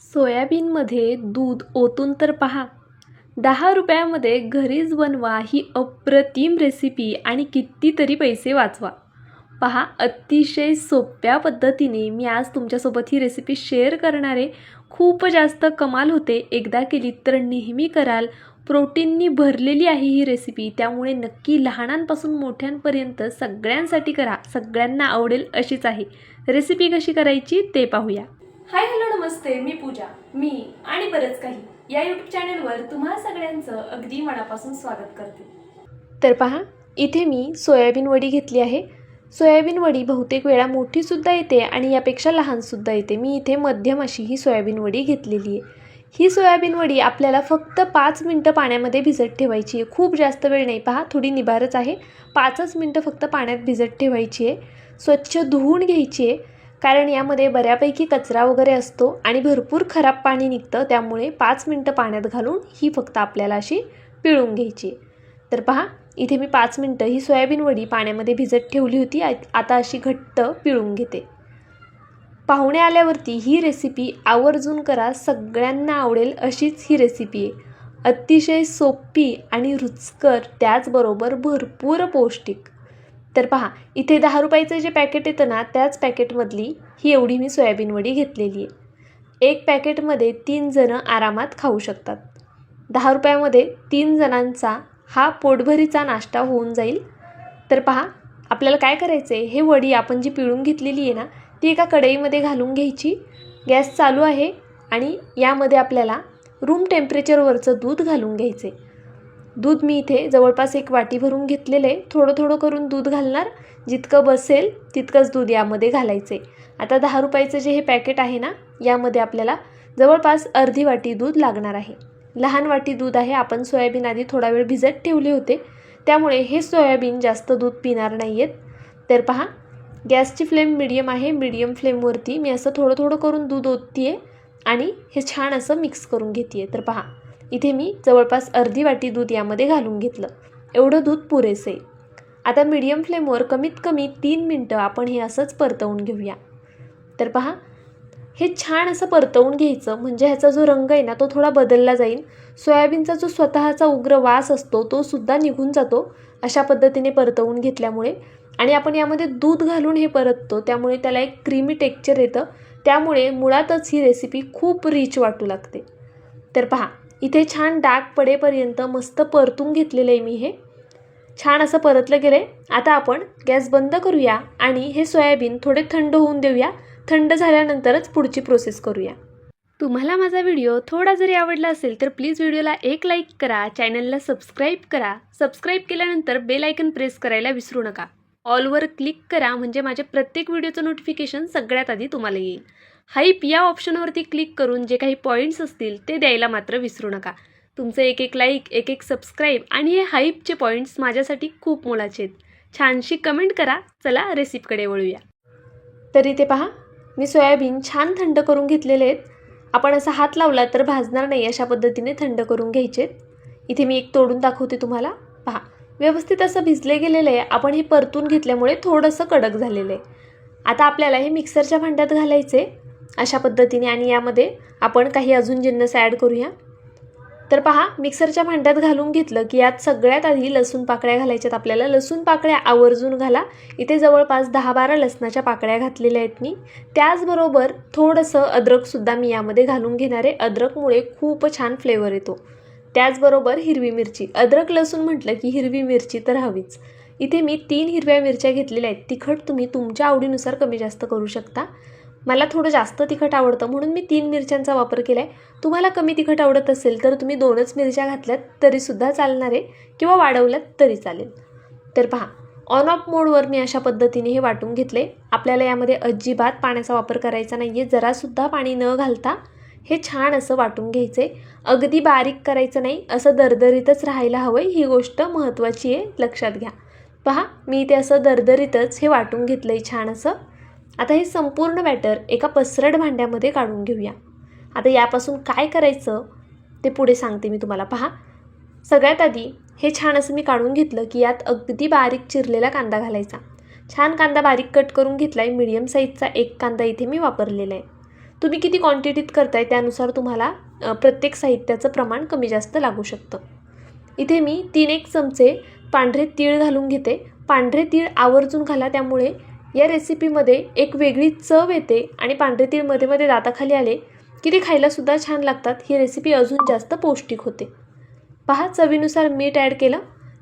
सोयाबीनमध्ये दूध ओतून तर पहा. दहा रुपयामध्ये घरीच बनवा ही अप्रतिम रेसिपी आणि कितीतरी पैसे वाचवा. पहा अतिशय सोप्या पद्धतीने मी आज तुमच्यासोबत ही रेसिपी शेअर करणार आहे खूप जास्त कमाल होते. एकदा केली तर नेहमी कराल. प्रोटीननी भरलेली आहे ही रेसिपी त्यामुळे नक्की लहानांपासून मोठ्यांपर्यंत सगळ्यांसाठी करा. सगळ्यांना आवडेल अशीच आहे. रेसिपी कशी करायची ते पाहूया. हाय हॅलो नमस्ते मी पूजा मी आणि बरंच काही या यूट्यूब चॅनलवर तुम्हा सगळ्यांचं अगदी मनापासून स्वागत करते. तर पहा इथे मी सोयाबीन वडी घेतली आहे. सोयाबीन वडी बहुतेक वेळा मोठीसुद्धा येते आणि यापेक्षा लहानसुद्धा येते. मी इथे मध्यम अशी ही सोयाबीन वडी घेतलेली आहे. ही सोयाबीन वडी आपल्याला फक्त पाच मिनटं पाण्यामध्ये भिजत ठेवायची आहे. खूप जास्त वेळ नाही. पहा थोडी निबारच आहे. पाचच मिनटं फक्त पाण्यात भिजत ठेवायची आहे. स्वच्छ धुवून घ्यायची आहे. कारण यामध्ये बऱ्यापैकी कचरा वगैरे असतो आणि भरपूर खराब पाणी निघतं त्यामुळे पाच मिनटं पाण्यात घालून ही फक्त आपल्याला अशी पिळून घ्यायची. तर पहा इथे मी पाच मिनटं ही सोयाबीन वडी पाण्यामध्ये भिजत ठेवली होती आता अशी घट्ट पिळून घेते. पाहुणे आल्यावरती ही रेसिपी आवर्जून करा सगळ्यांना आवडेल अशीच ही रेसिपी आहे अतिशय सोपी आणि रुचकर त्याचबरोबर भरपूर पौष्टिक. तर पहा इथे दहा रुपयाचं जे पॅकेट येतं ना त्याच पॅकेटमधली ही एवढी मी सोयाबीन वडी घेतलेली आहे. एक पॅकेटमध्ये तीन जणं आरामात खाऊ शकतात. दहा रुपयामध्ये तीन जणांचा हा पोटभरीचा नाश्ता होऊन जाईल. तर पहा आपल्याला काय करायचं आहे हे वडी आपण जी पिळून घेतलेली आहे ना ती एका कढईमध्ये घालून घ्यायची. गॅस चालू आहे आणि यामध्ये आपल्याला रूम टेम्परेचरवरचं दूध घालून घ्यायचे दूध मी इथे जवळपास एक वाटी भरून घेतलेलं आहे. थोडं थोडं करून दूध घालणार. जितकं बसेल तितकंच दूध यामध्ये घालायचं आहे. आता दहा रुपयाचं जे हे पॅकेट आहे ना यामध्ये आपल्याला जवळपास अर्धी वाटी दूध लागणार आहे. लहान वाटी दूध आहे. आपण सोयाबीन आधी थोडा वेळ भिजत ठेवले होते. त्यामुळे हे सोयाबीन जास्त दूध पिणार नाही आहेत तर पहा गॅसची फ्लेम मिडियम आहे. मिडियम फ्लेमवरती मी असं थोडं थोडं करून दूध ओतते आहे आणि हे छान असं मिक्स करून घेते आहे तर पहा इथे मी जवळपास अर्धी वाटी दूध यामध्ये घालून घेतलं. एवढं दूध पुरेसे. आता मीडियम फ्लेमवर कमीत कमी तीन मिनटं आपण हे असंच परतवून घेऊया. तर पहा हे छान असं परतवून घ्यायचं म्हणजे ह्याचा जो रंग आहे ना तो थोडा बदलला जाईल. सोयाबीनचा जो स्वतःचा उग्र वास असतो तो सुद्धा निघून जातो अशा पद्धतीने परतवून घेतल्यामुळे. आणि आपण यामध्ये दूध घालून हे परततो त्यामुळे त्याला एक क्रीमी टेक्चर येतं. त्यामुळे मुळातच ही रेसिपी खूप रिच वाटू लागते. तर पहा इथे छान डाग पडेपर्यंत मस्त परतून घेतलेलं आहे मी हे. छान असं परतलं गेलं आहे आता आपण गॅस बंद करूया आणि हे सोयाबीन थोडे थंड होऊन देऊया. थंड झाल्यानंतरच पुढची प्रोसेस करूया. तुम्हाला माझा व्हिडिओ थोडा जरी आवडला असेल तर प्लीज व्हिडिओला एक लाईक करा चॅनलला सबस्क्राईब करा. सबस्क्राईब केल्यानंतर बेल आयकन प्रेस करायला विसरू नका. ऑलवर क्लिक करा म्हणजे माझ्या प्रत्येक व्हिडिओचं नोटिफिकेशन सगळ्यात आधी तुम्हाला येईल. हाईप या ऑप्शनवरती क्लिक करून जे काही पॉईंट्स असतील ते द्यायला मात्र विसरू नका. तुमचं एक एक लाईक एक एक सबस्क्राईब आणि हे हाईपचे पॉईंट्स माझ्यासाठी खूप मोलाचे आहेत. छानशी कमेंट करा. चला रेसिपीकडे वळूया. तर इथे पहा मी सोयाबीन छान थंड करून घेतलेले आहेत. आपण असा हात लावला तर भाजणार नाही अशा पद्धतीने थंड करून घ्यायचे इथे मी एक तोडून दाखवते तुम्हाला. पहा व्यवस्थित असं भिजले गेलेलं आहे. आपण हे परतून घेतल्यामुळे थोडंसं कडक झालेलं आहे. आता आपल्याला हे मिक्सरच्या भांड्यात घालायचे अशा पद्धतीने आणि यामध्ये आपण काही अजून जिन्नस ॲड करूया. तर पहा मिक्सरच्या भांड्यात घालून घेतलं की यात सगळ्यात आधी लसूण पाकळ्या घालायच्यात. आपल्याला लसूण पाकळ्या आवर्जून घाला. इथे जवळपास दहा बारा लसणाच्या पाकळ्या घातलेल्या आहेत मी. त्याचबरोबर थोडंसं अद्रकसुद्धा मी यामध्ये घालून घेणारे अद्रकमुळे खूप छान फ्लेवर येतो. त्याचबरोबर हिरवी मिरची. अद्रक लसूण म्हटलं की हिरवी मिरची तर हवीच. इथे मी तीन हिरव्या मिरच्या घेतलेल्या आहेत. तिखट तुम्ही तुमच्या आवडीनुसार कमी जास्त करू शकता. मला थोडं जास्त तिखट आवडतं म्हणून मी तीन मिरच्यांचा वापर केला आहे तुम्हाला कमी तिखट आवडत असेल तर तुम्ही दोनच मिरच्या घातल्यात तरीसुद्धा चालणार आहे किंवा वाढवल्यात तरी चालेल. तर पहा ऑन ऑफ मोडवर मी अशा पद्धतीने हे वाटून घेतले आपल्याला यामध्ये अजिबात पाण्याचा वापर करायचा नाही आहे जरासुद्धा पाणी न घालता हे छान असं वाटून घ्यायचं आहे अगदी बारीक करायचं नाही असं दरदरीतच राहायला हवं ही गोष्ट महत्त्वाची आहे लक्षात घ्या. पहा मी ते असं दरदरीतच हे वाटून घेतलं आहे छान असं. आता हे संपूर्ण बॅटर एका पसरट भांड्यामध्ये काढून घेऊया. आता यापासून काय करायचं ते पुढे सांगते मी तुम्हाला. पहा सगळ्यात आधी हे छान असं मी काढून घेतलं की यात अगदी बारीक चिरलेला कांदा घालायचा. छान कांदा बारीक कट करून घेतला आहे मीडियम साईजचा एक कांदा इथे मी वापरलेला आहे. तुम्ही किती क्वांटिटीत करताय त्यानुसार तुम्हाला प्रत्येक साहित्याचं प्रमाण कमी जास्त लागू शकतं. इथे मी तीन एक चमचे पांढरे तीळ घालून घेते. पांढरे तीळ आवर्जून घाला त्यामुळे या रेसिपीमध्ये एक वेगळी चव येते आणि पांढरे तीळमध्ये मध्ये दाताखाली आले की ते खायलासुद्धा छान लागतात. ही रेसिपी अजून जास्त पौष्टिक होते. पहा चवीनुसार मीठ ॲड केलं.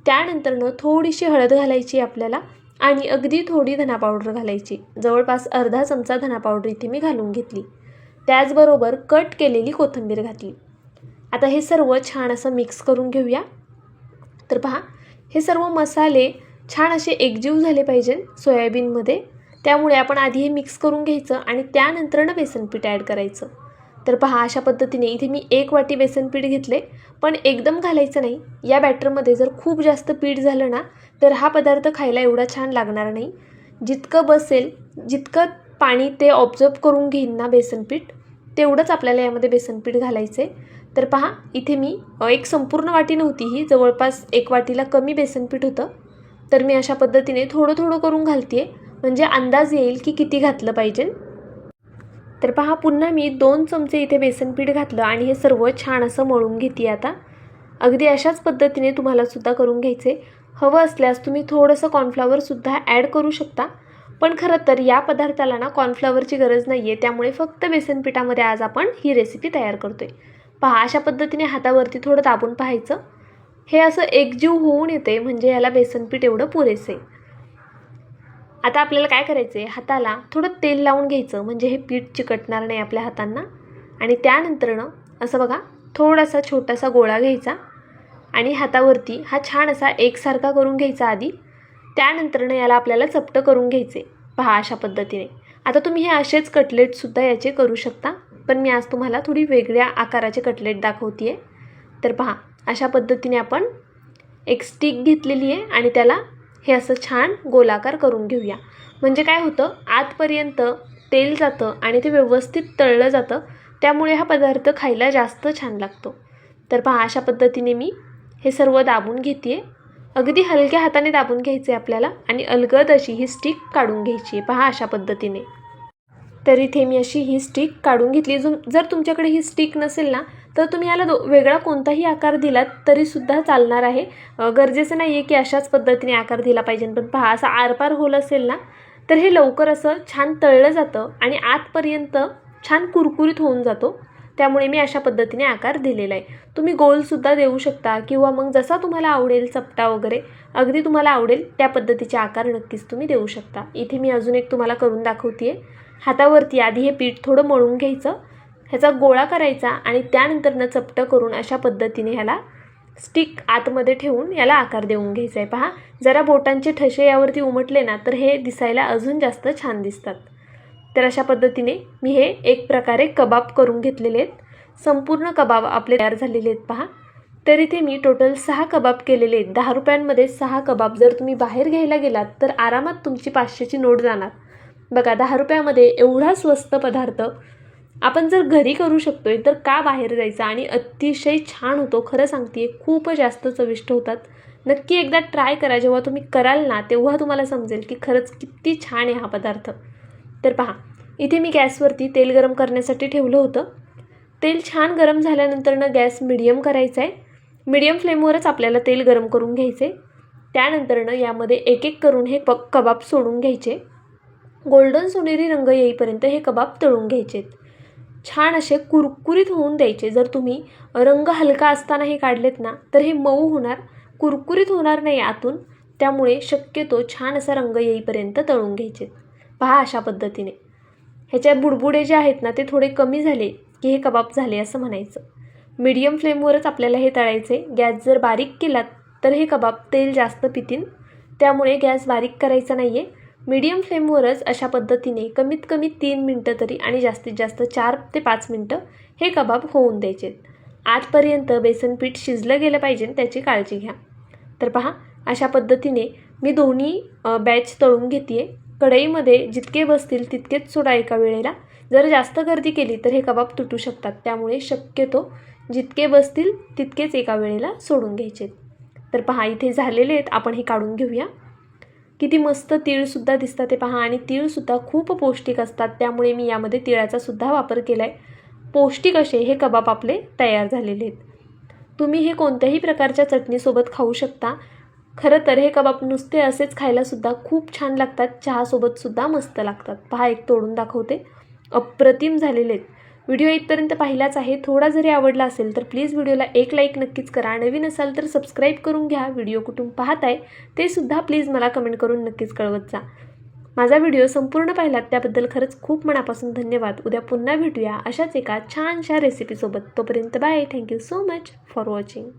त्यानंतरनं थोडीशी हळद घालायची आपल्याला आणि अगदी थोडी धना पावडर घालायची. जवळपास अर्धा चमचा धना पावडर इथे मी घालून घेतली. त्याचबरोबर कट केलेली कोथिंबीर घातली. आता हे सर्व छान असं मिक्स करून घेऊया. तर पहा हे सर्व मसाले छान असे एकजीव झाले पाहिजे सोयाबीनमध्ये. त्यामुळे आपण आधी हे मिक्स करून घ्यायचं आणि त्यानंतरनं बेसनपीठ ॲड करायचं. तर पहा अशा पद्धतीने इथे मी एक वाटी बेसनपीठ घेतले. पण एकदम घालायचं नाही. या बॅटरमध्ये जर खूप जास्त पीठ झालं ना तर हा पदार्थ खायला एवढा छान लागणार नाही. जितकं बसेल जितकं पाणी ते ऑब्झर्व करून घेईन ना बेसनपीठ तेवढंच आपल्याला यामध्ये बेसनपीठ घालायचं आहे तर पहा इथे मी एक संपूर्ण वाटी नव्हती ही. जवळपास एक वाटीला कमी बेसनपीठ होतं. तर मी अशा पद्धतीने थोडं थोडं करून घालते म्हणजे अंदाज येईल की किती घातलं पाहिजे. तर पहा पुन्हा मी दोन चमचे इथे बेसनपीठ घातलं आणि हे सर्व छान असं मळून घेते आता. अगदी अशाच पद्धतीने तुम्हाला सुद्धा करून घ्यायचे. हवं असल्यास तुम्ही थोडंसं कॉर्नफ्लॉवरसुद्धा ॲड करू शकता. पण खरं तर या पदार्थाला ना कॉर्नफ्लॉवरची गरज नाही आहे त्यामुळे फक्त बेसनपिठामध्ये आज आपण ही रेसिपी तयार करतो आहे पहा अशा पद्धतीने हातावरती थोडं दाबून पाहायचं. हे असं एकजीव होऊन येते म्हणजे याला बेसनपीठ एवढं पुरेसे. आता आपल्याला काय करायचं आहे हाताला थोडं तेल लावून घ्यायचं म्हणजे हे पीठ चिकटणार नाही आपल्या हातांना. आणि त्यानंतरनं असं बघा थोडासा छोटासा गोळा घ्यायचा. आणि हातावरती हा छान असा एकसारखा करून घ्यायचा आधी. त्यानंतरनं याला आपल्याला चपटं करून घ्यायचे पहा अशा पद्धतीने. आता तुम्ही हे असेच कटलेटसुद्धा याचे करू शकता पण मी आज तुम्हाला थोडी वेगळ्या आकाराचे कटलेट दाखवते आहे तर पहा अशा पद्धतीने आपण एक स्टिक घेतलेली आहे आणि त्याला हे असं छान गोलाकार करून घेऊया. म्हणजे काय होतं? आतपर्यंत तेल जातं आणि ते व्यवस्थित तळलं जातं. त्यामुळे हा पदार्थ खायला जास्त छान लागतो. तर पहा अशा पद्धतीने मी हे सर्व दाबून घेते अगदी हलक्या हाताने दाबून घ्यायचे आपल्याला आणि अलगद अशी ही स्टिक काढून घ्यायची आहे पहा अशा पद्धतीने. तर इथे मी अशी ही स्टिक काढून घेतली. जो जर तुमच्याकडे ही स्टिक नसेल ना तर तुम्ही याला दो वेगळा कोणताही आकार दिलात तरीसुद्धा चालणार आहे. गरजेचं नाही आहे की अशाच पद्धतीने आकार दिला पाहिजे. पण पहा असा आरपार होल असेल ना तर हे लवकर असं छान तळलं जातं आणि आतपर्यंत छान कुरकुरीत होऊन जातो. त्यामुळे मी अशा पद्धतीने आकार दिलेला आहे. तुम्ही गोलसुद्धा देऊ शकता किंवा मग जसा तुम्हाला आवडेल चपटा वगैरे अगदी तुम्हाला आवडेल त्या पद्धतीचे आकार नक्कीच तुम्ही देऊ शकता. इथे मी अजून एक तुम्हाला करून दाखवते हातावरती आधी हे पीठ थोडं मळून घ्यायचं. ह्याचा गोळा करायचा आणि त्यानंतरनं चपटं करून अशा पद्धतीने ह्याला स्टिक आतमध्ये ठेवून याला आकार देऊन घ्यायचा आहे. पहा जरा बोटांचे ठसे यावरती उमटले ना तर हे दिसायला अजून जास्त छान दिसतात. तर अशा पद्धतीने मी हे एक प्रकारे कबाब करून घेतलेले आहेत. संपूर्ण कबाब आपले तयार झालेले आहेत पहा. तर इथे मी टोटल सहा कबाब केलेले आहेत. दहा रुपयांमध्ये सहा कबाब जर तुम्ही बाहेर घ्यायला गेलात तर आरामात तुमची पाचशेची नोट जाणार. बघा दहा रुपयामध्ये एवढा स्वस्त पदार्थ आपण जर घरी करू शकतोय तर का बाहेर जायचं? आणि अतिशय छान होतो. खरं सांगते खूप जास्त चविष्ट होतात. नक्की एकदा ट्राय करा. जेव्हा तुम्ही कराल ना तेव्हा तुम्हाला समजेल की खरंच किती छान आहे हा पदार्थ. तर पहा इथे मी गॅसवरती तेल गरम करण्यासाठी ठेवलं होतं. तेल छान गरम झाल्यानंतरनं गॅस मिडियम करायचा आहे. मिडियम फ्लेमवरच आपल्याला तेल गरम करून घ्यायचे त्यानंतरनं यामध्ये एक एक करून हे प कबाब सोडून घ्यायचे. गोल्डन सोनेरी रंग येईपर्यंत हे कबाब तळून घ्यायचे छान असे कुरकुरीत होऊन द्यायचे. जर तुम्ही रंग हलका असताना हे काढलेत ना तर हे मऊ होणार कुरकुरीत होणार नाही आतून. त्यामुळे शक्यतो छान असा रंग येईपर्यंत तळून घ्यायचे. पहा अशा पद्धतीने. ह्याच्या बुडबुडे जे आहेत ना ते थोडे कमी झाले की हे कबाब झाले असं म्हणायचं. मीडियम फ्लेमवरच आपल्याला हे तळायचे. गॅस जर बारीक केलात तर हे कबाब तेल जास्त पितील त्यामुळे गॅस बारीक करायचा नाही आहे मीडियम फ्लेमवरच अशा पद्धतीने कमीत कमी तीन मिनटं तरी आणि जास्तीत जास्त चार ते पाच मिनटं हे कबाब होऊन द्यायचे. आजपर्यंत बेसन पीठ शिजलं गेलं पाहिजे त्याची काळजी घ्या. तर पहा अशा पद्धतीने मी दोन्ही बॅच तळून घेते आहे कढईमध्ये जितके बसतील तितकेच सोडा एका वेळेला. जर जास्त गर्दी केली तर हे कबाब तुटू शकतात. त्यामुळे शक्यतो जितके बसतील तितकेच एका वेळेला सोडून घ्यायचे. तर पहा इथे झालेले आहेत. आपण हे काढून घेऊया. किती मस्त तीळसुद्धा दिसतात ते पहा. आणि तीळसुद्धा खूप पौष्टिक असतात. त्यामुळे मी यामध्ये तिळाचा सुद्धा वापर केला आहे पौष्टिक असे हे कबाब आपले तयार झालेले आहेत. तुम्ही हे कोणत्याही प्रकारच्या चटणीसोबत खाऊ शकता. खरं तर हे कबाब नुसते असेच खायलासुद्धा खूप छान लागतात. चहासोबतसुद्धा मस्त लागतात. पहा एक तोडून दाखवते. अप्रतिम झालेले आहेत. व्हिडिओ इथपर्यंत पाहिलाच आहे. थोडा जरी आवडला असेल तर प्लीज व्हिडिओला एक लाईक नक्कीच करा. नवीन असाल तर सबस्क्राईब करून घ्या. व्हिडिओ कुठून पाहताय ते सुद्धा प्लीज मला कमेंट करून नक्कीच कळवत जा. माझा व्हिडिओ संपूर्ण पाहिलात त्याबद्दल खरंच खूप मनापासून धन्यवाद. उद्या पुन्हा भेटूया अशाच एका छानशा रेसिपीसोबत तोपर्यंत bye thank you so much for watching